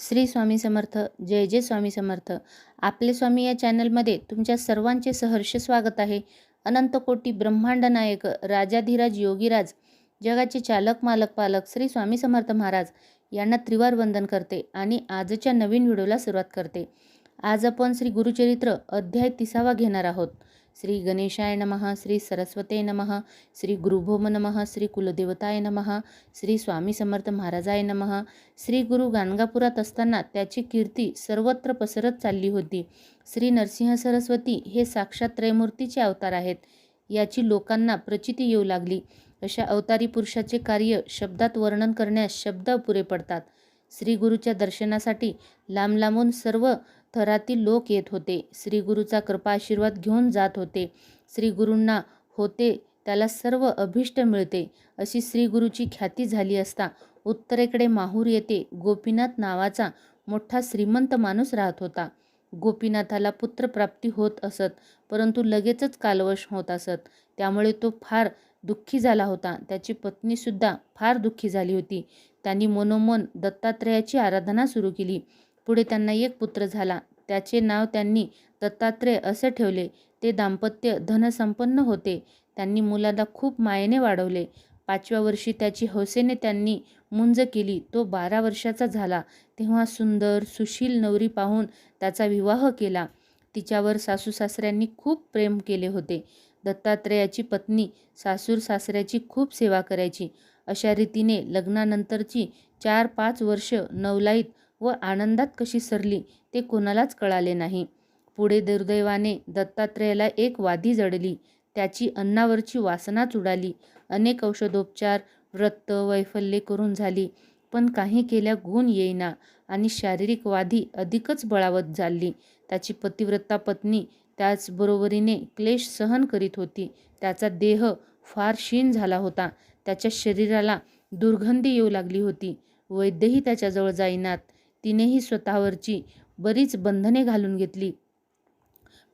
श्री स्वामी समर्थ जय जय स्वामी समर्थ. आपले स्वामी या चॅनलमध्ये तुमच्या सर्वांचे सहर्ष स्वागत आहे. अनंत कोटी ब्रह्मांड नायक राजाधिराज योगीराज जगाचे चालक मालक पालक श्री स्वामी समर्थ महाराज यांना त्रिवार वंदन करते आणि आजच्या नवीन व्हिडिओला सुरुवात करते. आज आपण श्री गुरुचरित्र अध्याय तिसावा घेणार आहोत. श्री गणेशाय नमः श्री सरस्वते नमः श्री गुरुभोम नमः श्री कुलदेवताय नमः श्री स्वामी समर्थ महाराजाय नमः श्री गुरु गाणगापुरात असताना त्याची कीर्ती सर्वत्र पसरत चालली होती. श्री नरसिंह सरस्वती हे साक्षात त्रयमूर्तीचे अवतार आहेत. याची लोकांना प्रचिती येऊ लागली. अशा अवतारी पुरुषाचे कार्य शब्दात वर्णन करण्यास शब्द पुरे पडतात. श्री गुरुच्या दर्शनासाठी लांब लांबून सर्व थरातील लोक येत होते. श्रीगुरूचा कृपा आशीर्वाद घेऊन जात होते. श्रीगुरूंना होते त्याला सर्व अभिष्ट मिळते अशी श्रीगुरूची ख्याती झाली असता उत्तरेकडे माहूर येथे गोपीनाथ नावाचा मोठा श्रीमंत माणूस राहत होता. गोपीनाथाला पुत्रप्राप्ती होत असत परंतु लगेचच कालवश होत असत. त्यामुळे तो फार दुःखी झाला होता. त्याची पत्नीसुद्धा फार दुःखी झाली होती. त्यांनी मनोमन दत्तात्रेयाची आराधना सुरू केली. पुढे त्यांना एक पुत्र झाला. त्याचे नाव त्यांनी दत्तात्रेय असे ठेवले. ते दाम्पत्य धनसंपन्न होते. त्यांनी मुलाला खूप मायेने वाढवले. पाचव्या वर्षी त्याची हौसेने त्यांनी मुंज केली. तो बारा वर्षाचा झाला. तेव्हा सुंदर सुशील नवरी पाहून त्याचा विवाह केला. तिच्यावर सासू सासऱ्यांनी खूप प्रेम केले होते. दत्तात्रेयाची पत्नी सासूर सासऱ्याची खूप सेवा करायची. अशा रीतीने लग्नानंतरची चार पाच वर्ष नवलाईत व आनंदात कशी सरली ते कोणालाच कळाले नाही. पुढे दुर्दैवाने दत्तात्रेयाला एक वादी जडली त्याची अन्नावरची वासनाच उडाली अनेक औषधोपचार व्रत वैफल्ये करून झाली पण काही केल्या गुण येईना आणि शारीरिक वादी अधिकच बळावत झाली त्याची पतिव्रता पत्नी त्याचबरोबरीने क्लेश सहन करीत होती. त्याचा देह फार क्षीण झाला होता. त्याच्या शरीराला दुर्गंधी येऊ लागली होती. वैद्यही त्याच्याजवळ जाईनात. तिनेही स्वतःवरची बरीच बंधने घालून घेतली.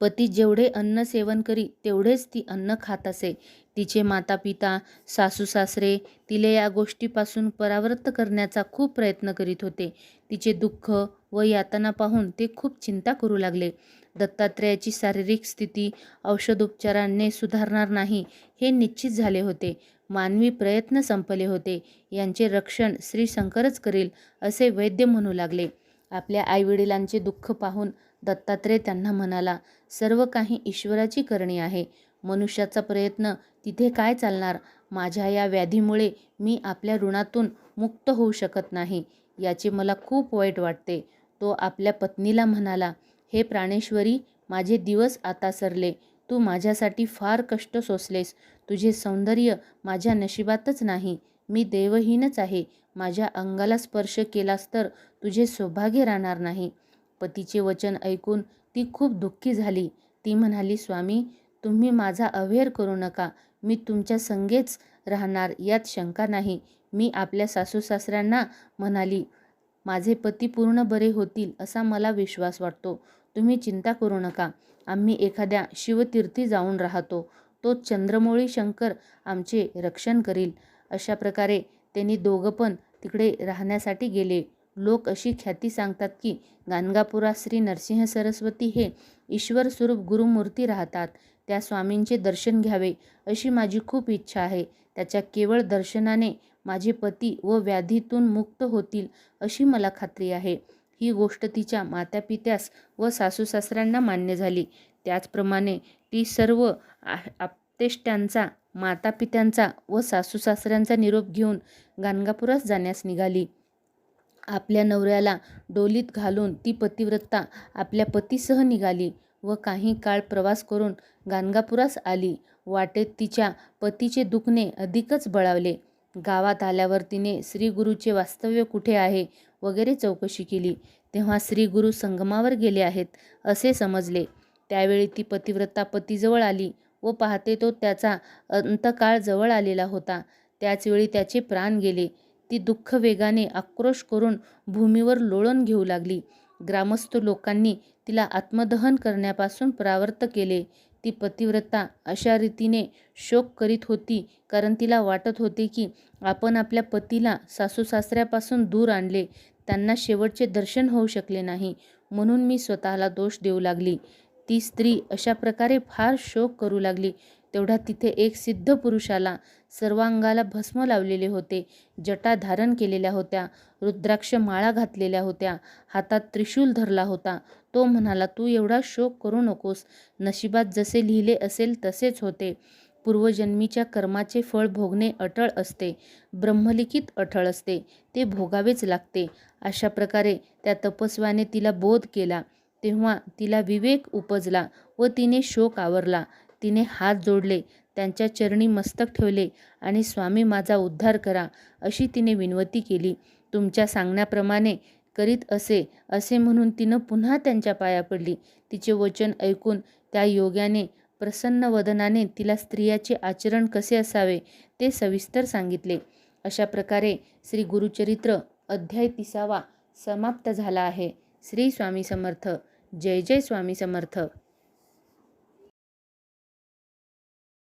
पती जेवढे अन्न सेवन करी तेवढेच ती अन्न खात असे. तिचे माता पिता सासू सासरे तिले या गोष्टीपासून परावृत्त करण्याचा खूप प्रयत्न करीत होते. तिचे दुःख व यातना पाहून ते खूप चिंता करू लागले. दत्तात्रेयाची शारीरिक स्थिती औषधोपचारांनी सुधारणार नाही हे निश्चित झाले होते. मानवी प्रयत्न संपले होते. यांचे रक्षण श्री शंकरच करील असे वैद्य म्हणू लागले. आपल्या आईवडिलांचे दुःख पाहून दत्तात्रेय त्यांना म्हणाला सर्व काही ईश्वराची करणी आहे. मनुष्याचा प्रयत्न तिथे काय चालणार? माझ्या या व्याधीमुळे मी आपल्या ऋणातून मुक्त होऊ शकत नाही. याचे मला खूप वाईट वाटते. तो आपल्या पत्नीला म्हणाला हे प्राणेश्वरी माझे दिवस आता सरले. तू माझ्यासाठी फार कष्ट सोसलेस. तुझे सौंदर्य माझ्या नशिबातच नाही. मी देवहीनच आहे. माझ्या अंगाला स्पर्श केलास तर तुझे सौभाग्य राहणार नाही. पतीचे वचन ऐकून ती खूप दुःखी झाली. ती म्हणाली स्वामी तुम्ही माझा अवेअर करू नका. मी तुमच्या संगेच राहणार यात शंका नाही. मी आपल्या सासू सासऱ्यांना म्हणाली माझे पती पूर्ण बरे होतील असा मला विश्वास वाटतो. तुम्ही चिंता करू नका. आम्ही एखाद्या शिवतीर्थी जाऊन राहतो. तो चंद्रमोळी शंकर आमचे रक्षण करील. अशा प्रकारे त्यांनी दोघं पण तिकडे राहण्यासाठी गेले. लोक अशी ख्याती सांगतात की गाणगापुरात श्री नरसिंह सरस्वती हे ईश्वर स्वरूप गुरुमूर्ती राहतात. त्या स्वामींचे दर्शन घ्यावे अशी माझी खूप इच्छा आहे. त्याच्या केवळ दर्शनाने माझे पती व व्याधीतून मुक्त होतील अशी मला खात्री आहे. ही गोष्ट तिच्या मातापित्यास व सासू सासऱ्यांना मान्य झाली. त्याचप्रमाणे ती सर्व आप्तेष्ट्यांचा मातापित्यांचा व सासू सासऱ्यांचा निरोप घेऊन गाणगापुरास जाण्यास निघाली. आपल्या नवऱ्याला डोलीत घालून ती पतिव्रता आपल्या पतीसह निघाली व काही काळ प्रवास करून गाणगापुरास आली. वाटेत तिच्या पतीचे दुखणे अधिकच बळावले. गावात आल्यावर तिने श्रीगुरूचे वास्तव्य कुठे आहे? वगैरे चौकशी केली. तेव्हा श्री गुरु संगमावर गेले आहेत असे समजले. त्यावेळी ती पतिव्रता पतीजवळ आली व पाहते तो त्याचा अंतकाळ जवळ आलेला होता. त्याचवेळी त्याचे प्राण गेले. ती दुःख वेगाने आक्रोश करून भूमीवर लोळण घेऊ लागली. ग्रामस्थ लोकांनी तिला आत्मदहन करण्यापासून परावर्त केले. ती पतिव्रता अशा रीतीने शोक करीत होती कारण तिला वाटत होते की आपण आपल्या पतीला सासू सासऱ्यापासून दूर आणले. त्यांना शेवटचे दर्शन होऊ शकले नाही. म्हणून मी स्वतःला दोष देऊ लागली. ती स्त्री अशा प्रकारे फार शोक करू लागली. तेवढ्या तिथे एक सिद्ध पुरुषाला सर्वांगाला भस्म लावलेले होते. जटा धारण केलेल्या होत्या. रुद्राक्ष माळा घातलेल्या होत्या. हातात त्रिशूल धरला होता. तो म्हणाला तू एवढा शोक करू नकोस. नशिबात जसे लिहिले असेल तसेच होते. पूर्वजन्मीच्या कर्माचे फळ भोगणे अटळ असते. ब्रह्मलिखित अटळ असते. ते भोगावेच लागते. अशा प्रकारे त्या तपस्वाने तिला बोध केला. तेव्हा तिला विवेक उपजला व तिने शोक आवरला. तिने हात जोडले. त्यांच्या चरणी मस्तक ठेवले आणि स्वामी माझा उद्धार करा अशी तिने विनवती केली. तुमच्या सांगण्याप्रमाणे करीत असे असे म्हणून तिनं पुन्हा त्यांच्या पाया पडली. तिचे वचन ऐकून त्या योग्याने प्रसन्न वदनाने तिला स्त्रियाचे आचरण कसे असावे ते सविस्तर सांगितले. अशा प्रकारे श्री गुरुचरित्र अध्याय तिसावा समाप्त झाला आहे. श्री स्वामी समर्थ. जय जय स्वामी समर्थ.